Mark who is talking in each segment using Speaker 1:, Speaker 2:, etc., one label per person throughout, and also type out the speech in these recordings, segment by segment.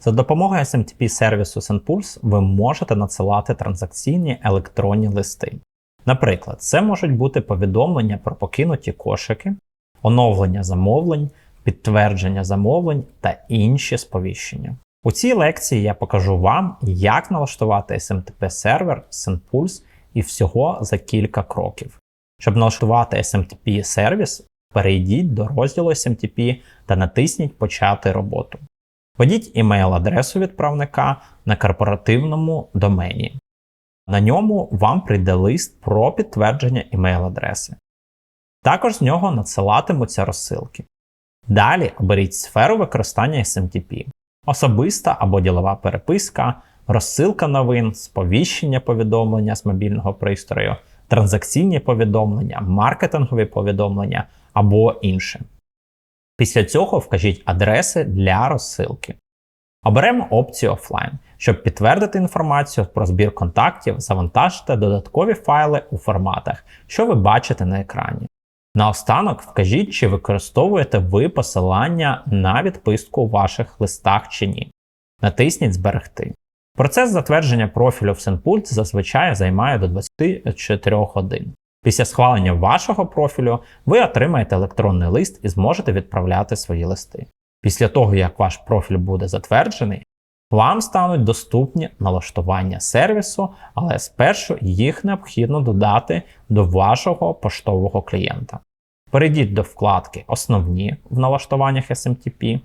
Speaker 1: За допомогою SMTP сервісу SendPulse ви можете надсилати транзакційні електронні листи. Наприклад, це можуть бути повідомлення про покинуті кошики, оновлення замовлень, підтвердження замовлень та інші сповіщення. У цій лекції я покажу вам, як налаштувати SMTP сервер SendPulse і всього за кілька кроків. Щоб налаштувати SMTP сервіс, перейдіть до розділу SMTP та натисніть Почати роботу. Введіть імейл-адресу відправника на корпоративному домені. На ньому вам прийде лист про підтвердження імейл-адреси. Також з нього надсилатимуться розсилки. Далі оберіть сферу використання SMTP, особиста або ділова переписка, розсилка новин, сповіщення повідомлення з мобільного пристрою, транзакційні повідомлення, маркетингові повідомлення або інше. Після цього вкажіть адреси для розсилки. Оберемо опцію офлайн. Щоб підтвердити інформацію про збір контактів, завантажте додаткові файли у форматах, що ви бачите на екрані. Наостанок вкажіть, чи використовуєте ви посилання на відписку у ваших листах чи ні. Натисніть Зберегти. Процес затвердження профілю в SendPulse зазвичай займає до 24 годин. Після схвалення вашого профілю ви отримаєте електронний лист і зможете відправляти свої листи. Після того, як ваш профіль буде затверджений, вам стануть доступні налаштування сервісу, але спершу їх необхідно додати до вашого поштового клієнта. Перейдіть до вкладки Основні в налаштуваннях SMTP.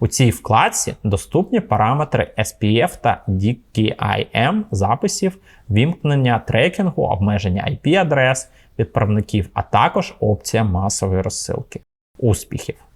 Speaker 1: У цій вкладці доступні параметри SPF та DKIM записів, вімкнення трекінгу, обмеження IP-адрес, відправників, а також опція масової розсилки. Успіхів!